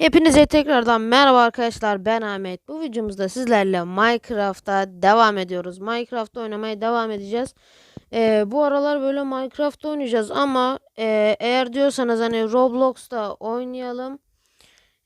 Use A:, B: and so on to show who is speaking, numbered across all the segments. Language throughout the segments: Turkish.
A: Hepinize tekrardan merhaba arkadaşlar ben Ahmet. Bu videomuzda sizlerle Minecraft'ta devam ediyoruz. Minecraft'ta oynamaya devam edeceğiz. Ee, bu aralar böyle Minecraft oynayacağız ama e, eğer diyorsanız hani Roblox'ta oynayalım.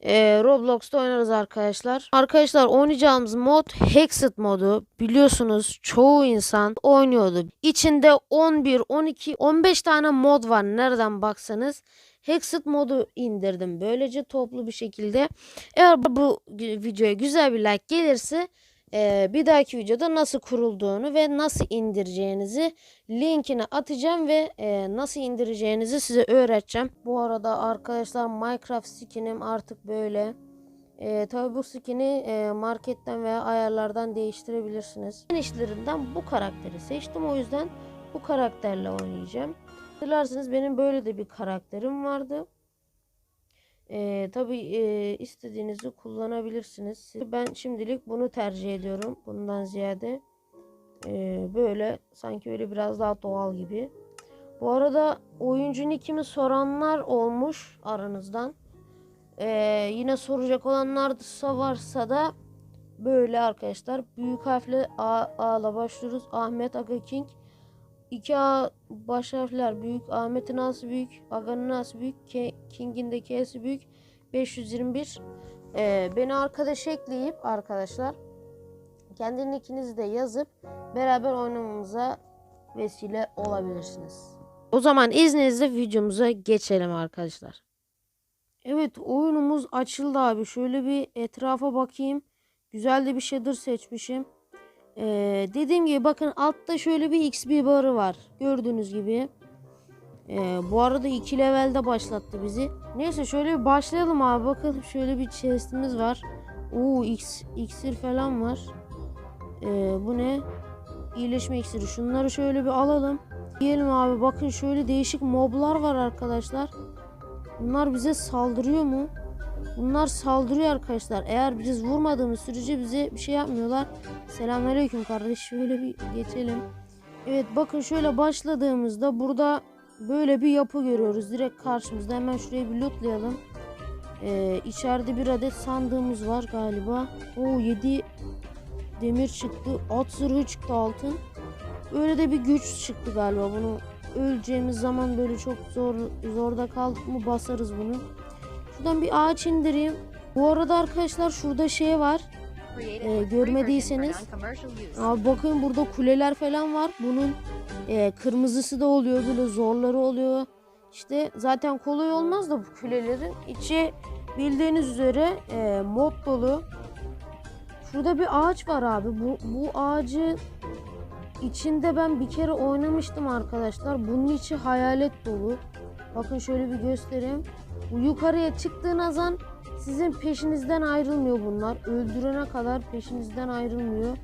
A: E, Roblox'ta oynarız arkadaşlar. Arkadaşlar oynayacağımız mod Hexed modu. Biliyorsunuz çoğu insan oynuyordu. İçinde 11, 12, 15 tane mod var nereden baksanız. Hexed modu indirdim. Böylece toplu bir şekilde. Eğer bu videoya güzel bir like gelirse e, bir dahaki videoda nasıl kurulduğunu ve nasıl indireceğinizi linkini atacağım ve e, nasıl indireceğinizi size öğreteceğim. Bu arada arkadaşlar Minecraft skinim artık böyle. E, tabi bu skin'i e, marketten veya ayarlardan değiştirebilirsiniz. Ben işlerinden bu karakteri seçtim o yüzden bu karakterle oynayacağım. Hatırlarsınız benim böyle de bir karakterim vardı. Ee, tabii e, istediğinizi kullanabilirsiniz. Ben şimdilik bunu tercih ediyorum. Bundan ziyade e, böyle sanki öyle biraz daha doğal gibi. Bu arada oyuncu nickimi soranlar olmuş aranızdan. Ee, yine soracak olanlarsa varsa da böyle arkadaşlar. Büyük harfle A, A'la başlıyoruz. Ahmet Aga King. 2A baş harfler büyük. Ahmet'in A'sı büyük. Aga'nın A'sı büyük. King'in de K'si büyük. 521. Ee, beni arkadaş ekleyip arkadaşlar kendi nickinizi de yazıp beraber oynamamıza vesile olabilirsiniz. O zaman izninizle videomuza geçelim arkadaşlar. Evet oyunumuz açıldı abi. Şöyle bir etrafa bakayım. Güzel de bir shader seçmişim. Ee, dediğim gibi bakın altta şöyle bir XP barı var. Gördüğünüz gibi. Ee, bu arada 2 levelde başlattı bizi. Neyse şöyle bir başlayalım abi. Bakalım şöyle bir chestimiz var. Oo X, iksir falan var. Ee, bu ne? İyileşme iksiri. Şunları şöyle bir alalım. Diyelim abi bakın şöyle değişik moblar var arkadaşlar. Bunlar bize saldırıyor mu? Bunlar saldırıyor arkadaşlar. Eğer biz vurmadığımız sürece bize bir şey yapmıyorlar. Selamünaleyküm kardeş. Şöyle bir geçelim. Evet bakın şöyle başladığımızda burada böyle bir yapı görüyoruz. Direkt karşımızda. Hemen şuraya bir lootlayalım. Ee, içeride bir adet sandığımız var galiba. O 7 demir çıktı. At zırhı çıktı altın. Öyle de bir güç çıktı galiba. Bunu öleceğimiz zaman böyle çok zor zorda kaldık mı basarız bunu. Şuradan bir ağaç indireyim. Bu arada arkadaşlar şurada şey var.
B: Ee, görmediyseniz
A: Abi bakın burada kuleler falan var. Bunun e, kırmızısı da oluyor böyle zorları oluyor. İşte zaten kolay olmaz da bu kulelerin içi bildiğiniz üzere e, mob dolu. Şurada bir ağaç var abi. Bu, bu ağacı içinde ben bir kere oynamıştım arkadaşlar. Bunun içi hayalet dolu. Bakın şöyle bir göstereyim. Yukarıya çıktığınız an sizin peşinizden ayrılmıyor bunlar. Öldürene kadar peşinizden ayrılmıyor.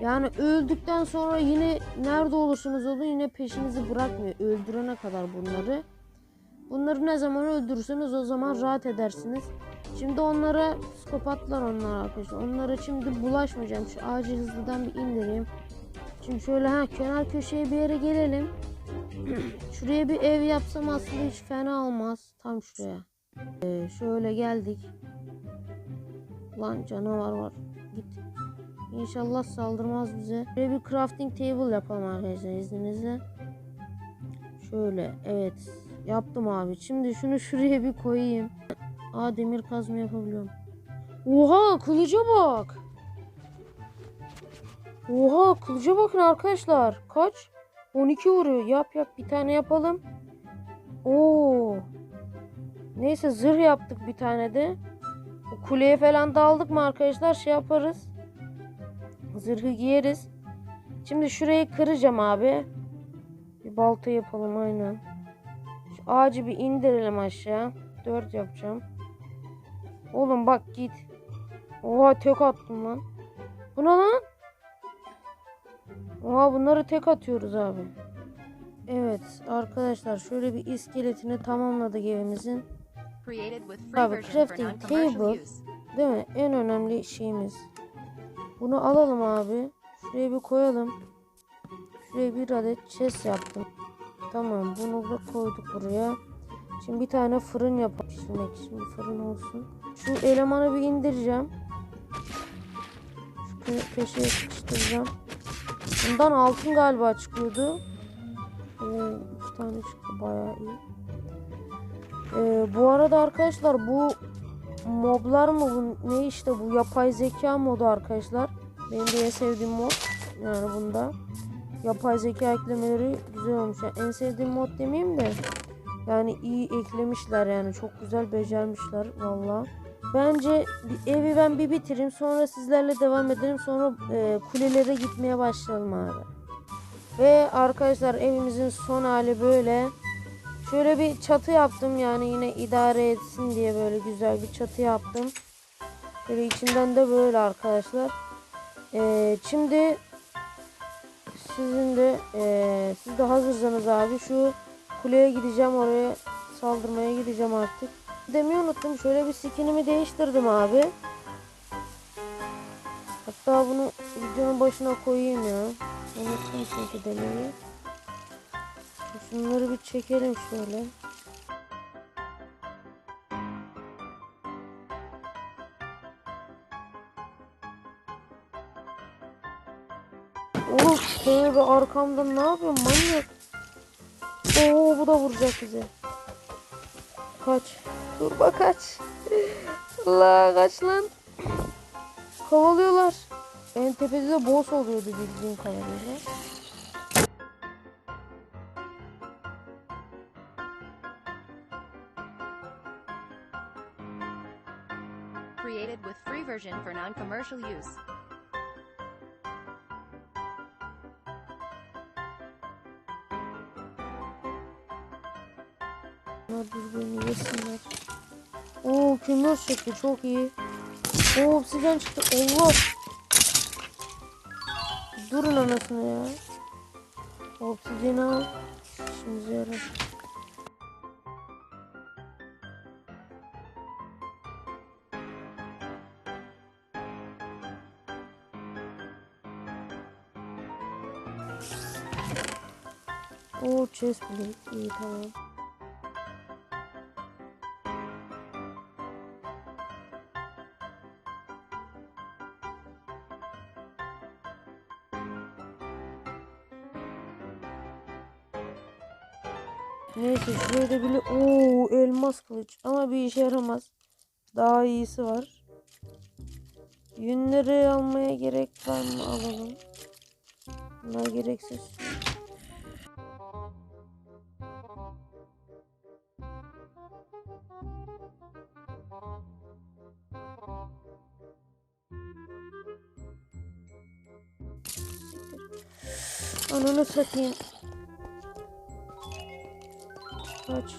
A: Yani öldükten sonra yine nerede olursunuz olun yine peşinizi bırakmıyor. Öldürene kadar bunları. Bunları ne zaman öldürürseniz o zaman rahat edersiniz. Şimdi onlara psikopatlar onlar arkadaşlar. Onlara şimdi bulaşmayacağım. Şu ağacı hızlıdan bir indireyim. Şimdi şöyle ha kenar köşeye bir yere gelelim. Şuraya bir ev yapsam aslında hiç fena olmaz. Tam şuraya. Ee, şöyle geldik. Lan canavar var. Git. İnşallah saldırmaz bize. Şöyle bir crafting table yapalım arkadaşlar izninizle. Şöyle evet. Yaptım abi. Şimdi şunu şuraya bir koyayım. Aa demir kazma yapabiliyorum. Oha kılıca bak. Oha kılıca bakın arkadaşlar. Kaç? 12 vuruyor. Yap yap bir tane yapalım. Oo. Neyse zırh yaptık bir tane de. O kuleye falan daldık mı arkadaşlar şey yaparız. Zırhı giyeriz. Şimdi şurayı kıracağım abi. Bir balta yapalım aynen. Şu ağacı bir indirelim aşağı. 4 yapacağım. Oğlum bak git. Oha tek attım lan. Bu ne lan? Oha bunları tek atıyoruz abi. Evet arkadaşlar şöyle bir iskeletini tamamladık evimizin.
B: Abi crafting table
A: Değil mi? En önemli şeyimiz. Bunu alalım abi. Şuraya bir koyalım. Şuraya bir adet chest yaptım. Tamam bunu da koyduk buraya. Şimdi bir tane fırın yapalım pişirmek için bir fırın olsun. Şu elemanı bir indireceğim. Şu kö- köşeye sıkıştıracağım. Bundan altın galiba çıkıyordu. Oo, iki tane çıktı bayağı iyi. Ee, bu arada arkadaşlar bu moblar mı bu ne işte bu yapay zeka modu arkadaşlar. Benim de en sevdiğim mod yani bunda. Yapay zeka eklemeleri güzel olmuş. Yani en sevdiğim mod demeyeyim de yani iyi eklemişler yani çok güzel becermişler valla. Bence evi ben bir bitireyim sonra sizlerle devam edelim sonra e, kulelere gitmeye başlayalım abi. Ve arkadaşlar evimizin son hali böyle. Şöyle bir çatı yaptım yani yine idare etsin diye böyle güzel bir çatı yaptım. Böyle içinden de böyle arkadaşlar. Ee, şimdi sizin de ee, siz de hazırsanız abi şu kuleye gideceğim oraya saldırmaya gideceğim artık. Demeyi unuttum şöyle bir skinimi değiştirdim abi. Hatta bunu videonun başına koyayım ya. Unuttum çünkü demeyi. Şunları bir çekelim şöyle. Oğlum tövbe arkamdan ne yapıyorsun manyak? Oo bu da vuracak bize. Kaç. Durma kaç. Allah kaç lan. Kovalıyorlar. En tepede de boss oluyordu bildiğim kadarıyla.
B: Created with free version for non-commercial use.
A: Birbirini yesinler. Oo kömür çıktı çok iyi. Oo obsidyen çıktı. Allah. Durun anasını ya. Obsidyeni al. İşimize yarar. Oo chest plate. İyi tamam. Neyse şuraya da bile Oo elmas kılıç ama bir işe yaramaz. Daha iyisi var. Yünleri almaya gerek var mı alalım. Bunlar gereksiz. Ananı satayım. Kaç.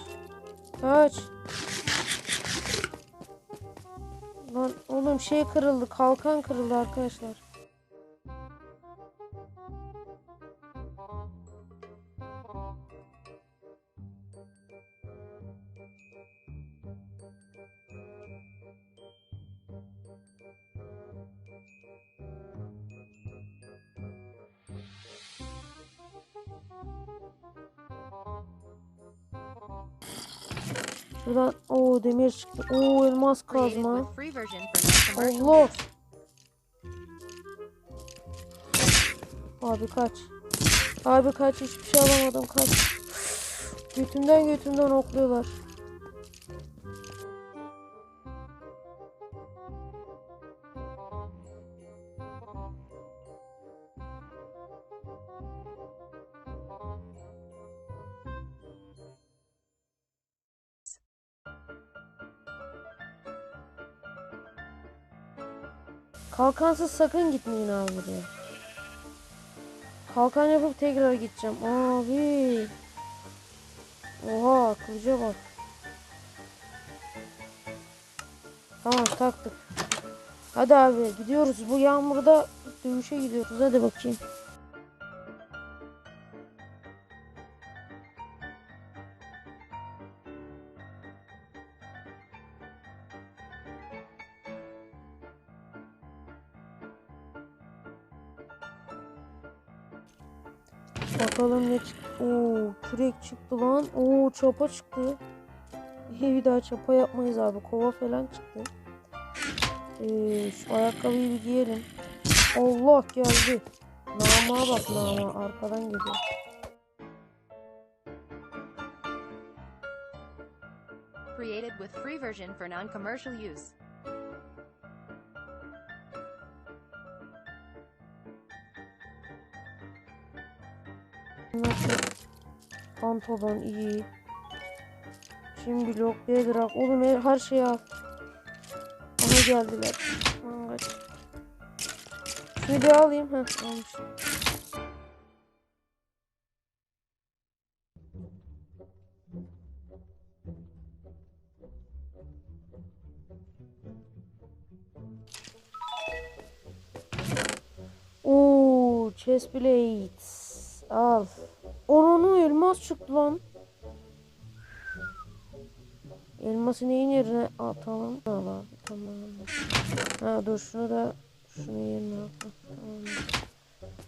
A: Kaç. Lan oğlum şey kırıldı. Kalkan kırıldı arkadaşlar. Şuradan o demir çıktı. Oo elmas kazma. Allah. Abi kaç. Abi kaç hiçbir şey alamadım kaç. Götümden götümden okluyorlar. Kalkansız sakın gitmeyin abi buraya. Kalkan yapıp tekrar gideceğim. Abi. Oha kılıca bak. Tamam taktık. Hadi abi gidiyoruz. Bu yağmurda dövüşe gidiyoruz. Hadi bakayım. Çıktı. Lan. Oo çapa çıktı. bir daha çapa yapmayız abi. Kova falan çıktı. Ee, şu ayakkabıyı bir giyelim. Allah geldi. Nama bak nama arkadan geliyor.
B: Created with free version for non-commercial use.
A: Nasıl? Pantolon iyi. Şimdi blok bedrak. Oğlum her, her şeyi al. Aha geldiler. Aman kaç. Şunu bir alayım. Heh almışım. Oo, chest plates. Al. Onun elmas çıktı lan. Elması neyin yerine atalım? Al abi tamam. Ha dur şunu da şunu yerine al. Ha, Tamam.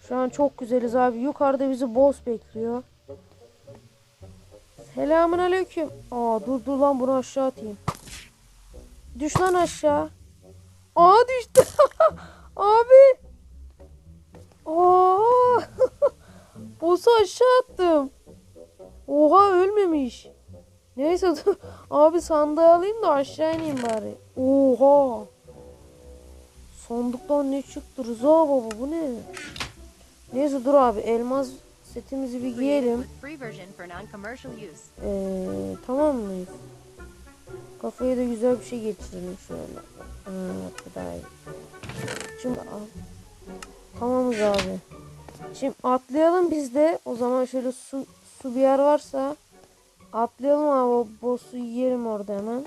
A: Şu an çok güzeliz abi. Yukarıda bizi boss bekliyor. Selamun aleyküm. Aa dur dur lan bunu aşağı atayım. Düş lan aşağı. Aa düştü. abi. Aa. Boss'u aşağı attım. Oha ölmemiş. Neyse dur. Abi sandığı alayım da aşağı ineyim bari. Oha. Sandıktan ne çıktı Rıza baba bu ne? Neyse dur abi elmas setimizi bir giyelim. Ee, tamam mıyız? Kafaya da güzel bir şey geçirelim şöyle. Evet bu daha iyi. Şimdi al. Tamamız abi. Şimdi atlayalım biz de. O zaman şöyle su, su bir yer varsa atlayalım abi. O boss'u yiyelim orada hemen.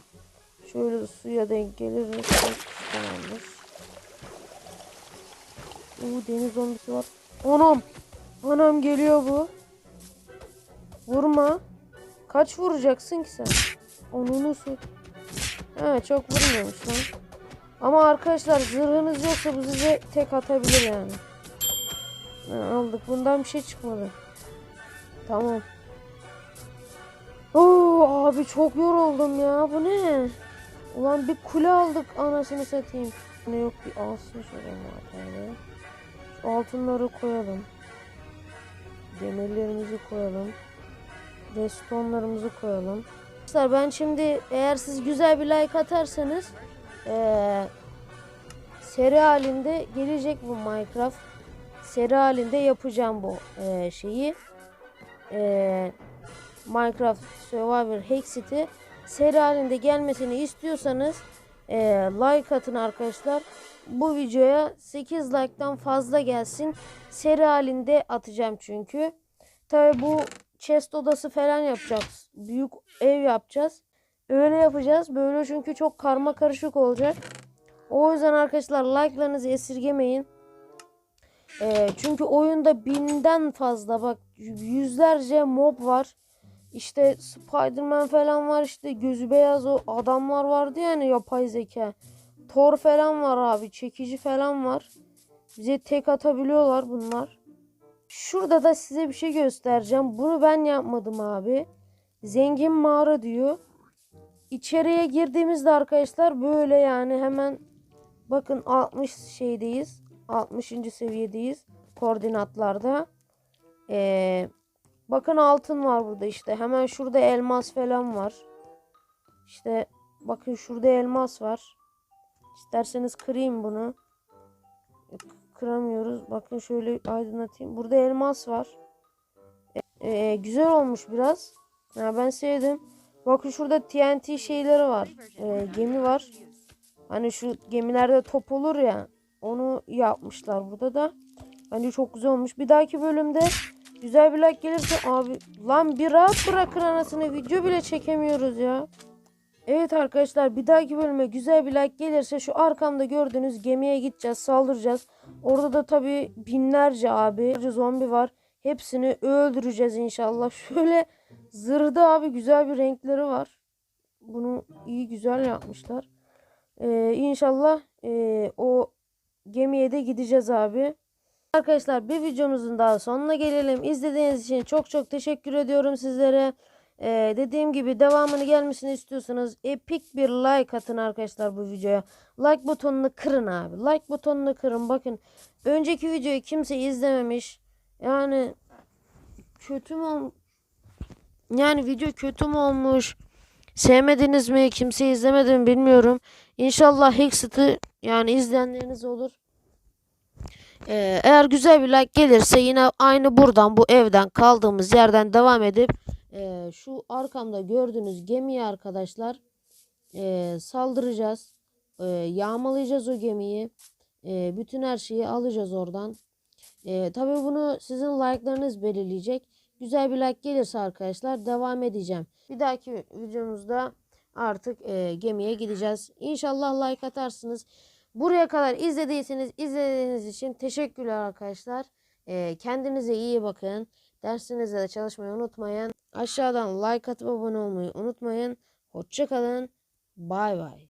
A: Şöyle suya denk geliriz. Tamamdır. Oo deniz zombisi var. Anam. Anam geliyor bu. Vurma. Kaç vuracaksın ki sen? Onunu su. Ha çok vurmuyormuş lan. Ama arkadaşlar zırhınız yoksa bu size tek atabilir yani. Aldık. Bundan bir şey çıkmadı. Tamam. Oo abi çok yoruldum ya. Bu ne? Ulan bir kule aldık anasını satayım. Ne yok bir alsın şöyle. Şu altınları koyalım. Demirlerimizi koyalım. Restonlarımızı koyalım. Arkadaşlar ben şimdi eğer siz güzel bir like atarsanız eee, seri halinde gelecek bu Minecraft. Seri halinde yapacağım bu eee, şeyi. Eee, Minecraft Survivor Hexit'i seri halinde gelmesini istiyorsanız eee, like atın arkadaşlar. Bu videoya 8 like'tan fazla gelsin. Seri halinde atacağım çünkü. Tabi bu chest odası falan yapacağız. Büyük ev yapacağız. Öyle yapacağız. Böyle çünkü çok karma karışık olacak. O yüzden arkadaşlar like'larınızı esirgemeyin. Ee, çünkü oyunda binden fazla bak yüzlerce mob var. İşte Spiderman falan var işte gözü beyaz o adamlar vardı yani yapay zeka. Thor falan var abi çekici falan var. Bize tek atabiliyorlar bunlar. Şurada da size bir şey göstereceğim. Bunu ben yapmadım abi. Zengin mağara diyor. İçeriye girdiğimizde arkadaşlar böyle yani hemen bakın 60 şeydeyiz. 60. seviyedeyiz koordinatlarda. Ee, bakın altın var burada işte. Hemen şurada elmas falan var. İşte bakın şurada elmas var. İsterseniz kırayım bunu. Kıramıyoruz. Bakın şöyle aydınlatayım. Burada elmas var. Ee, e, güzel olmuş biraz. Ya ben sevdim. Bakın şurada TNT şeyleri var. Ee, gemi var. Hani şu gemilerde top olur ya. Onu yapmışlar burada da. Bence çok güzel olmuş. Bir dahaki bölümde güzel bir like gelirse abi lan bir rahat bırakın anasını video bile çekemiyoruz ya. Evet arkadaşlar bir dahaki bölüme güzel bir like gelirse şu arkamda gördüğünüz gemiye gideceğiz saldıracağız. Orada da tabi binlerce abi zombi var. Hepsini öldüreceğiz inşallah. Şöyle zırhda abi güzel bir renkleri var. Bunu iyi güzel yapmışlar. Ee, inşallah ee, o gemiye de gideceğiz abi. Arkadaşlar bir videomuzun daha sonuna gelelim. İzlediğiniz için çok çok teşekkür ediyorum sizlere. Ee, dediğim gibi devamını gelmesini istiyorsanız epik bir like atın arkadaşlar bu videoya. Like butonunu kırın abi. Like butonunu kırın. Bakın önceki videoyu kimse izlememiş. Yani kötü mü ol- yani video kötü mü olmuş? Sevmediniz mi? Kimse izlemedi mi bilmiyorum. İnşallah Hexit'i yani izleyenleriniz olur. Ee, eğer güzel bir like gelirse yine aynı buradan bu evden kaldığımız yerden devam edip e, şu arkamda gördüğünüz gemiye arkadaşlar e, saldıracağız. E, yağmalayacağız o gemiyi. E, bütün her şeyi alacağız oradan. E, tabii bunu sizin like'larınız belirleyecek. Güzel bir like gelirse arkadaşlar devam edeceğim. Bir dahaki videomuzda artık e, gemiye gideceğiz. İnşallah like atarsınız. Buraya kadar izlediyseniz izlediğiniz için teşekkürler arkadaşlar. E, kendinize iyi bakın. Dersinizde de çalışmayı unutmayın. Aşağıdan like atıp abone olmayı unutmayın. Hoşçakalın. Bay bay.